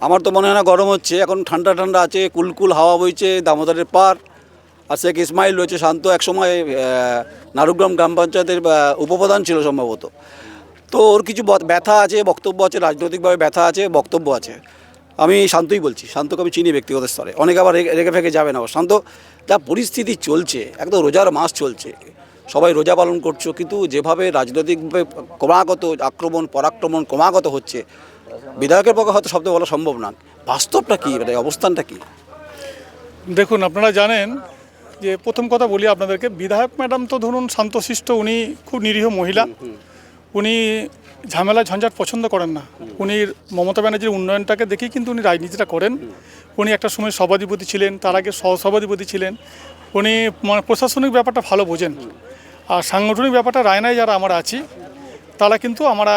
আমার তো মনে হয় না গরম হচ্ছে, এখন ঠান্ডা ঠান্ডা আছে, কুলকুল হাওয়া বইছে, দামোদরের পার আর শেখ ইসমাইল রয়েছে শান্ত একসময় নারুগ্রাম গ্রাম পঞ্চায়েতের উপপ্রধান ছিল সম্ভবত। তো ওর কিছু ব্যথা আছে, বক্তব্য আছে, রাজনৈতিকভাবে ব্যথা আছে, বক্তব্য আছে। আমি শান্তই বলছি, শান্তকে আমি চিনি ব্যক্তিগত স্তরে। অনেকে আবার রেগে ফেগে যাবে না শান্ত, যা পরিস্থিতি চলছে, একদম রোজার মাস চলছে, সবাই রোজা পালন করছ, কিন্তু যেভাবে রাজনৈতিকভাবে ক্রমাগত আক্রমণ, পরাক্রমণ ক্রমাগত হচ্ছে বিধায়কের পক্ষে হয়তো শব্দ বলা সম্ভব না। বাস্তবটা কি? মানে অবস্থানটা কি? দেখুন আপনারা জানেন যে প্রথম কথা বলি আপনাদেরকে বিধায়ক ম্যাডাম তো ধরুন শান্তশিষ্ট উনি খুব নিরীহ মহিলা। উনি ঝামেলা ঝঞ্ঝাট পছন্দ করেন না। উনি মমতা ব্যানার্জির উন্নয়নটাকে দেখেই কিন্তু উনি রাজনীতিটা করেন। উনি একটা সময় সভাধিপতি ছিলেন তার আগে সহসভাধিপতি ছিলেন। উনি মানে প্রশাসনিক ব্যাপারটা ভালো বোঝেন। আর সাংগঠনিক ব্যাপারটা রায়নায় যারা আমরা আছি তারা কিন্তু আমরা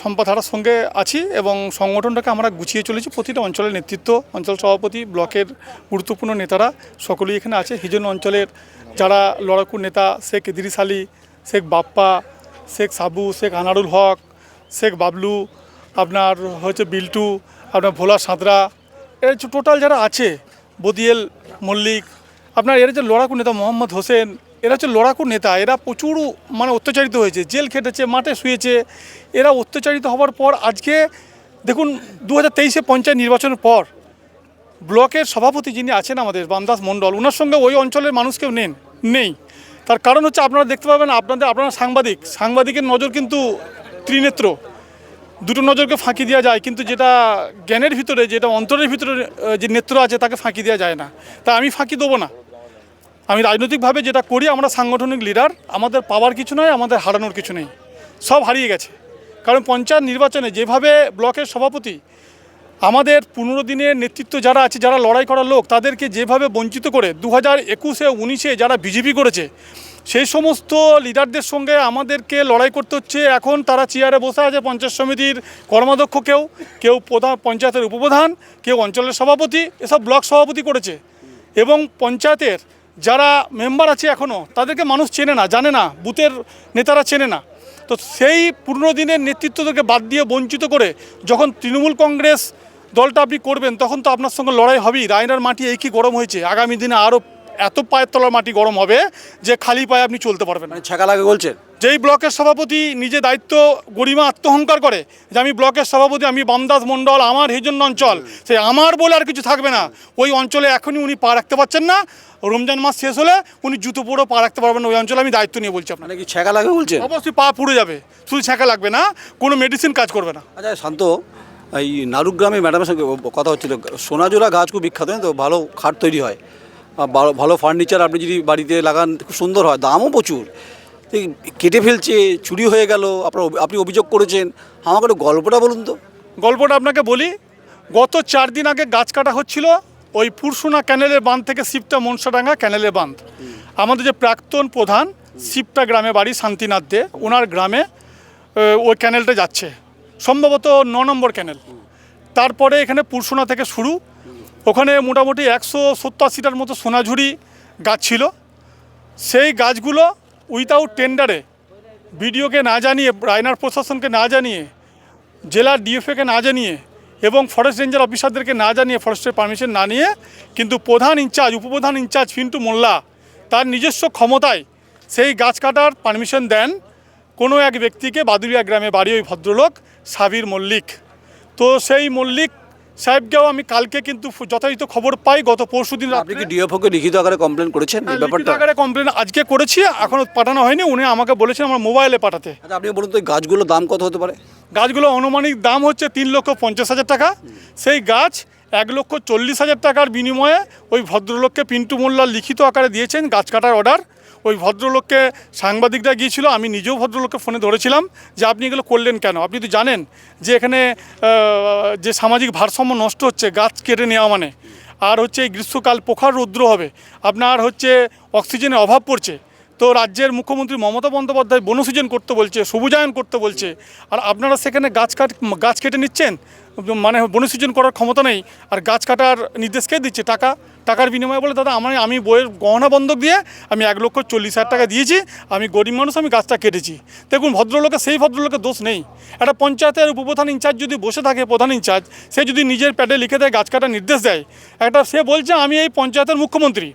সম্পাধারার সঙ্গে আছি এবং সংগঠনটাকে আমরা গুছিয়ে চলেছি। প্রতিটা অঞ্চলের নেতৃত্ব, অঞ্চল সভাপতি, ব্লকের গুরুত্বপূর্ণ নেতারা সকলেই এখানে আছে। হিজন অঞ্চলের যারা লড়াকু নেতা, শেখ ইদ্রিস আলী, শেখ বাপ্পা, শেখ সাবু, শেখ আনারুল হক, শেখ বাবলু, আপনার হচ্ছে বিল্টু, আপনার ভোলা সাঁতরা, এর টোটাল যারা আছে, বদিয়েল মল্লিক, আপনার এর যে লড়াকু নেতা মোহাম্মদ হোসেন এরা হচ্ছে লড়াকু নেতা, এরা প্রচুর মানে অত্যাচারিত হয়েছে, জেল খেটেছে, মাঠে শুয়েছে। এরা অত্যাচারিত হওয়ার পর আজকে দেখুন দু হাজার তেইশে পঞ্চায়েত নির্বাচনের পর ব্লকের সভাপতি যিনি আছেন আমাদের বামদাস মণ্ডল ওনার সঙ্গে ওই অঞ্চলের মানুষ কেউ নেন, নেই। তার কারণ হচ্ছে আপনারা দেখতে পাবেন, আপনাদের, আপনারা সাংবাদিক, সাংবাদিকের নজর কিন্তু ত্রিনেত্র। দুটো নজরকে ফাঁকি দেওয়া যায়, কিন্তু যেটা জ্ঞানের ভিতরে, যেটা অন্তরের ভিতরে যে নেত্র আছে, তাকে ফাঁকি দেওয়া যায় না। তা আমি ফাঁকি দেবো না। আমি রাজনৈতিকভাবে যেটা করি, আমরা সাংগঠনিক লিডার আমাদের পাওয়ার কিছু নয় আমাদের হারানোর কিছু নেই। সব হারিয়ে গেছে। কারণ পঞ্চায়েত নির্বাচনে যেভাবে ব্লকের সভাপতি, আমাদের পনেরো দিনের নেতৃত্ব যারা আছে, যারা লড়াই করার লোক, তাদেরকে যেভাবে বঞ্চিত করে দু হাজার একুশে, উনিশে যারা বিজেপি করেছে, সেই সমস্ত লিডারদের সঙ্গে আমাদেরকে লড়াই করতে হচ্ছে। এখন তারা চেয়ারে বসে আছে, পঞ্চায়েত সমিতির কর্মাধ্যক্ষ কেউ কেউ প্রধান, পঞ্চায়েতের উপপ্রধান, কেউ অঞ্চলের সভাপতি, এসব ব্লক সভাপতি করেছে। এবং পঞ্চায়েতের যারা মেম্বার আছে এখনও তাদেরকে মানুষ চেনে না, জানে না, বুথের নেতারা চেনে না। তো সেই পুরনো দিনের নেতৃত্বদেরকে বাদ দিয়ে বঞ্চিত করে যখন তৃণমূল কংগ্রেস দলটা আপনি করবেন, তখন তো আপনার সঙ্গে লড়াই হবেই। রায়নার মাটি এই কি গরম হয়েছে? আগামী দিনে আরও এত পায়ের তলার মাটি গরম হবে যে খালি পায়ে আপনি চলতে পারবেন মানে ছাকা লাগে বলছেন যেই ব্লকের সভাপতি নিজে দায়িত্ব গরিমা আত্মহংকার করে যে আমি ব্লকের সভাপতি আমি বামদাস মণ্ডল আমার হিজন্য অঞ্চল সে আমার বলে আর কিছু থাকবে না। ওই অঞ্চলে এখনই উনি পা রাখতে পারছেন না। রমজান মাস শেষ হলে উনি জুতো পুরো পা রাখতে পারবেন না। ওই অঞ্চলে আমি দায়িত্ব নিয়ে বলছি আপনার মানে কি ছাকা লাগে বলছেন? অবশ্যই পা পুড়ে যাবে। শুধু ছ্যাঁকা লাগবে না কোনো মেডিসিন কাজ করবে না। আচ্ছা শান্ত এই নারুগ্রামে ম্যাডামের সঙ্গে কথা হচ্ছিল। সোনাজোড়া গাছ খুব বিখ্যাত তো ভালো খাট তৈরি হয়। ভালো- ভালো ফার্নিচার আপনি যদি বাড়িতে লাগান খুব সুন্দর হয় দামও প্রচুর। কেটে ফেলছে, চুরি হয়ে গেল, আপনার আপনি অভিযোগ করেছেন। আমাকে একটু গল্পটা বলুন তো। গল্পটা আপনাকে বলি। গত চার দিন আগে গাছ কাটা হচ্ছিল, ওই পুরসুনা ক্যানেলের বাঁধ থেকে শিবটা মনসাডাঙ্গা ক্যানেলের বাঁধ। আমাদের যে প্রাক্তন প্রধান, শিবটা গ্রামে বাড়ি শান্তিনাথ দে, ওনার গ্রামে ওই ক্যানেলটা যাচ্ছে। সম্ভবত ন নম্বর ক্যানেল। তারপরে এখানে পুরসোনা থেকে শুরু। ওখানে মোটামুটি একশো সত্তর আশিটার মতো সোনাঝুরি গাছ ছিল। সেই গাছগুলো উইথাউট টেন্ডারে বিডিওকে না জানিয়ে, রায়নার প্রশাসনকে না জানিয়ে, জেলার ডিএফএকে না জানিয়ে এবং ফরেস্ট রেঞ্জার অফিসারদেরকে না জানিয়ে ফরেস্টের পারমিশন না নিয়ে কিন্তু প্রধান ইনচার্জ, উপপ্রধান ইনচার্জ ফিন্টু মোল্লা তার নিজস্ব ক্ষমতায় সেই গাছ কাটার পারমিশন দেন কোনো এক ব্যক্তিকে বাদুরিয়া গ্রামে বাড়ি ওই ভদ্রলোক সাবির মল্লিক। তো সেই মল্লিক সাহেবকেও আমি কালকে কিন্তু যথাযথ খবর পাই গত পরশু দিন আপনি কি ডিএফওকে লিখিত আকারে কমপ্লেন করেছেন? এই ব্যাপারটা? আকারে কমপ্লেন আজকে করেছি এখনও পাঠানো হয়নি উনি আমাকে বলেছেন আমার মোবাইলে পাঠাতে। আচ্ছা আপনি বলুন তো এই গাছগুলোর দাম কত হতে পারে? গাছগুলো আনুমানিক দাম হচ্ছে তিন লক্ষ পঞ্চাশ হাজার টাকা। সেই গাছ এক লক্ষ চল্লিশ হাজার টাকার বিনিময়ে ওই ভদ্রলোককে পিন্টু মোল্লা লিখিত আকারে দিয়েছেন গাছ কাটার অর্ডার ওই ভদ্রলোককে সাংবাদিকরা গিয়েছিল, আমি নিজেও ভদ্রলোককে ফোনে ধরেছিলাম যে আপনি এগুলো করলেন কেন? আপনি তো জানেন যে এখানে যে সামাজিক ভারসাম্য নষ্ট হচ্ছে, গাছ কেটে নেওয়া মানে। আর হচ্ছে এই গ্রীষ্মকাল পোখার রৌদ্র হবে। আপনার হচ্ছে অক্সিজেনের অভাব পড়ছে। তো রাজ্যের মুখ্যমন্ত্রী মমতা বন্দ্যোপাধ্যায় বনসৃজন করতে বলছে, সবুজায়ন করতে বলছে। আর আপনারা সেখানে গাছ কাট, গাছ কেটে নিচ্ছেন? মানে বনসৃজন করার ক্ষমতা নেই। আর গাছ কাটার নির্দেশ কে দিচ্ছে? টাকা, টাকার বিনিময়ে বলে, দাদা আমার আমি বইয়ের গহনা বন্ধক দিয়ে আমি এক লক্ষ চল্লিশ হাজার টাকা দিয়েছি। আমি গরিব মানুষ, আমি গাছটা কেটেছি। দেখুন, ভদ্রলোকের, সেই ভদ্রলোকের দোষ নেই। একটা পঞ্চায়েতের উপপ্রধান ইনচার্জ যদি বসে থাকে, প্রধান ইনচার্জ, সে যদি নিজের প্যাডে লিখে দেয়, গাছ কাটার নির্দেশ দেয়, একটা সে বলছে, আমি এই পঞ্চায়েতের মুখ্যমন্ত্রী।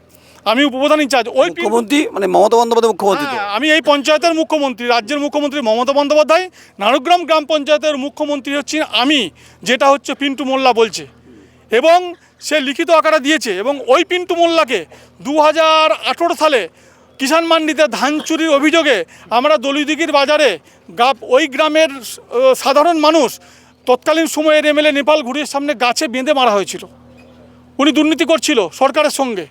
আমি উপপ্রধান ইনচার্জ ওই মুখ্যমন্ত্রী মানে মমতা বন্দ্যোপাধ্যায় মুখ্যমন্ত্রী হ্যাঁ, আমি এই পঞ্চায়েতের মুখ্যমন্ত্রী রাজ্যের মুখ্যমন্ত্রী মমতা বন্দ্যোপাধ্যায় নারুগ্রাম গ্রাম পঞ্চায়েতের মুখ্যমন্ত্রী হচ্ছি আমি যেটা হচ্ছে পিন্টু মোল্লা বলছে। এবং সে লিখিত আকারে দিয়েছে এবং ওই পিন্টু মোল্লাকে দু হাজার আঠেরো সালে কিষাণ মান্ডিতে ধান চুরির অভিযোগে আমরা দলিদিঘির বাজারে গাপ ওই গ্রামের সাধারণ মানুষ তৎকালীন সময়ের এমএলএ নেপাল ঘুরির সামনে গাছে বেঁধে মারা হয়েছিল। উনি দুর্নীতি করছিল সরকারের সঙ্গে।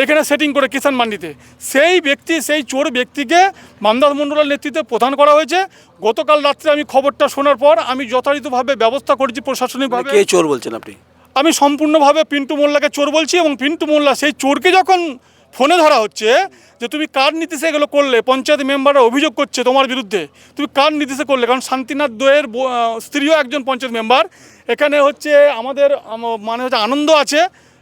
এখানে সেটিং করে কিষাণ মান্ডিতে। সেই ব্যক্তি সেই চোর ব্যক্তিকে মামদাস মণ্ডলের নেতৃত্বে প্রধান করা হয়েছে। গতকাল রাত্রে আমি খবরটা শোনার পর আমি যথাযথভাবে ব্যবস্থা করেছি প্রশাসনিকভাবে। কে চোর বলছেন আপনি? আমি সম্পূর্ণভাবে পিন্টু মোল্লাকে চোর বলছি এবং পিন্টু মোল্লা সেই চোরকে যখন ফোনে ধরা হচ্ছে যে তুমি কার নির্দেশে এগুলো করলে পঞ্চায়েত মেম্বাররা অভিযোগ করছে তোমার বিরুদ্ধে তুমি কার নির্দেশে করলে? কারণ শান্তিনাথ দোয়ের স্ত্রীও একজন পঞ্চায়েত মেম্বার। এখানে হচ্ছে আমাদের মানে হচ্ছে আনন্দ আছে।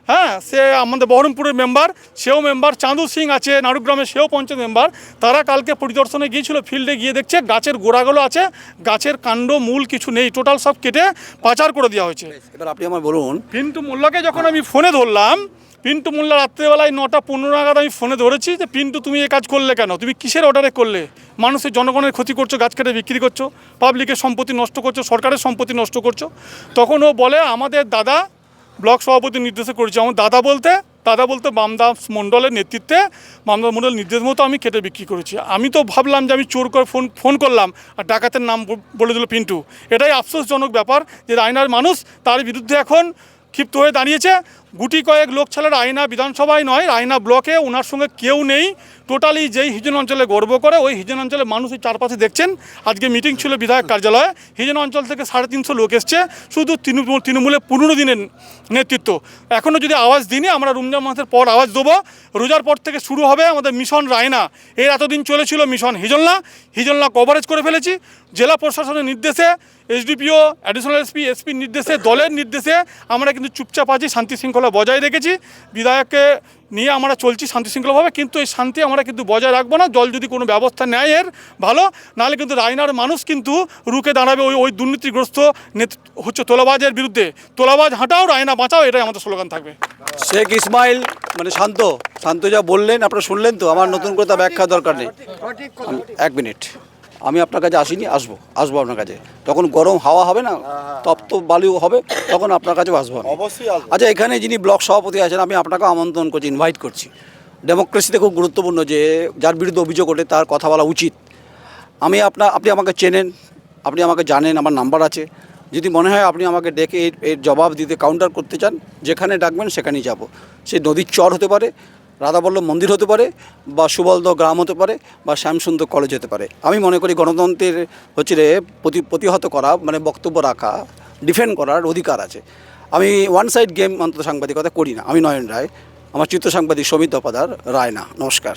হ্যাঁ সে আমাদের বহরমপুরের মেম্বার সেও মেম্বার চাঁদু সিং আছে নাড়ুগ্রামে সেও পঞ্চায়েত মেম্বার তারা কালকে পরিদর্শনে গিয়েছিল ফিল্ডে গিয়ে দেখছে গাছের গোড়াগুলো আছে গাছের কাণ্ড মূল কিছু নেই টোটাল সব কেটে পাচার করে দেওয়া হয়েছে। এবার আপনি আমার বলুন। পিন্টু মোল্লাকে যখন আমি ফোনে ধরলাম পিন্টু মোল্লা রাত্রেবেলায় নটা পনেরো নাগাদ আমি ফোনে ধরেছি যে পিন্টু তুমি এ কাজ করলে কেন? তুমি কিসের অর্ডারে করলে? মানুষের জনগণের ক্ষতি করছ গাছ কেটে বিক্রি করছ পাবলিকের সম্পত্তি নষ্ট করছ সরকারের সম্পত্তি নষ্ট করছ। তখন ও বলে আমাদের দাদা ব্লক সভাপতি নির্দেশে করেছি। আমার দাদা বলতে দাদা বলতে বামদাস মণ্ডলের নেতৃত্বে, বামদাস মন্ডল নির্দেশ মতো আমি কেটে বিক্রি করেছি। আমি তো ভাবলাম যে আমি চোর করে ফোন ফোন করলাম আর ডাকাতের নাম বলে দিল পিন্টু। এটাই আফসোসজনক ব্যাপার যে রায়নার মানুষ তার বিরুদ্ধে এখন ক্ষিপ্ত হয়ে দাঁড়িয়েছে। গুটি কয়েক লোক ছাড়া আয়না বিধানসভায় নয়, রায়না ব্লকে ওনার সঙ্গে কেউ নেই। টোটালি যেই হিজন অঞ্চলে গর্ব করে, ওই হিজন অঞ্চলে মানুষ এই চারপাশে দেখছেন। আজকে মিটিং ছিল বিধায়ক কার্যালয়ে। হিজন অঞ্চল থেকে সাড়ে তিনশো লোক এসছে। শুধু তৃণমূল তৃণমূলের পুরনো দিনের নেতৃত্ব। এখনও যদি আওয়াজ দিইনি, আমরা রমজান মাসের পর আওয়াজ দেবো। রোজার পর থেকে শুরু হবে আমাদের মিশন রায়না। এর এতদিন চলেছিল মিশন হিজলনা। হিজলনা কভারেজ করে ফেলেছি। জেলা প্রশাসনের নির্দেশে, এসডিপিও অ্যাডিশনাল এসপি এসপির নির্দেশে, দলের নির্দেশে আমরা কিন্তু চুপচাপ আছি, শান্তি শৃঙ্খলা বজায় রেখেছি। বিধায়ককে নিয়ে আমরা চলছি শান্তি শৃঙ্খলাভাবে কিন্তু এই শান্তি আমরা কিন্তু বজায় রাখব না। জল যদি কোনো ব্যবস্থা নেয় এর ভালো। নাহলে কিন্তু রায়নার মানুষ কিন্তু রুখে দাঁড়াবে ওই ওই দুর্নীতিগ্রস্ত হচ্ছে তোলাবাজের বিরুদ্ধে। তোলাবাজ হাঁটাও রায়না বাঁচাও এটাই আমাদের স্লোগান থাকবে। শেখ ইসমাইল মানে শান্ত শান্ত যা বললেন আপনারা শুনলেন তো আমার নতুন করে তা ব্যাখ্যা দরকার নেই। এক মিনিট। আমি আপনার কাছে আসিনি আসব আসব আপনার কাছে। তখন গরম হাওয়া হবে না তপ্ত বালিও হবে তখন আপনার কাছেও আসব। অবশ্যই আচ্ছা এখানে যিনি ব্লক সভাপতি আছেন আমি আপনাকেও আমন্ত্রণ করছি ইনভাইট করছি। ডেমোক্রেসিতে খুব গুরুত্বপূর্ণ যে যার বিরুদ্ধে অভিযোগ ওঠে তার কথা বলা উচিত। আমি আপনার আপনি আমাকে চেনেন আপনি আমাকে জানেন আমার নাম্বার আছে। যদি মনে হয় আপনি আমাকে ডেকে এর এর জবাব দিতে কাউন্টার করতে চান যেখানে ডাকবেন সেখানেই যাব। সে নদীর চর হতে পারে রাধাবল্লভ মন্দির হতে পারে বা সুবলদ গ্রাম হতে পারে বা শ্যামসুন্দর কলেজ হতে পারে। আমি মনে করি গণতন্ত্রের হচ্ছে প্রতি, প্রতিহত করা মানে বক্তব্য রাখা ডিফেন্ড করার অধিকার আছে। আমি ওয়ান সাইড গেম অন্তত সাংবাদিকতা করি না। আমি নয়ন রায়। আমার চিত্র সাংবাদিক সমিত দপাদার রায় না নমস্কার।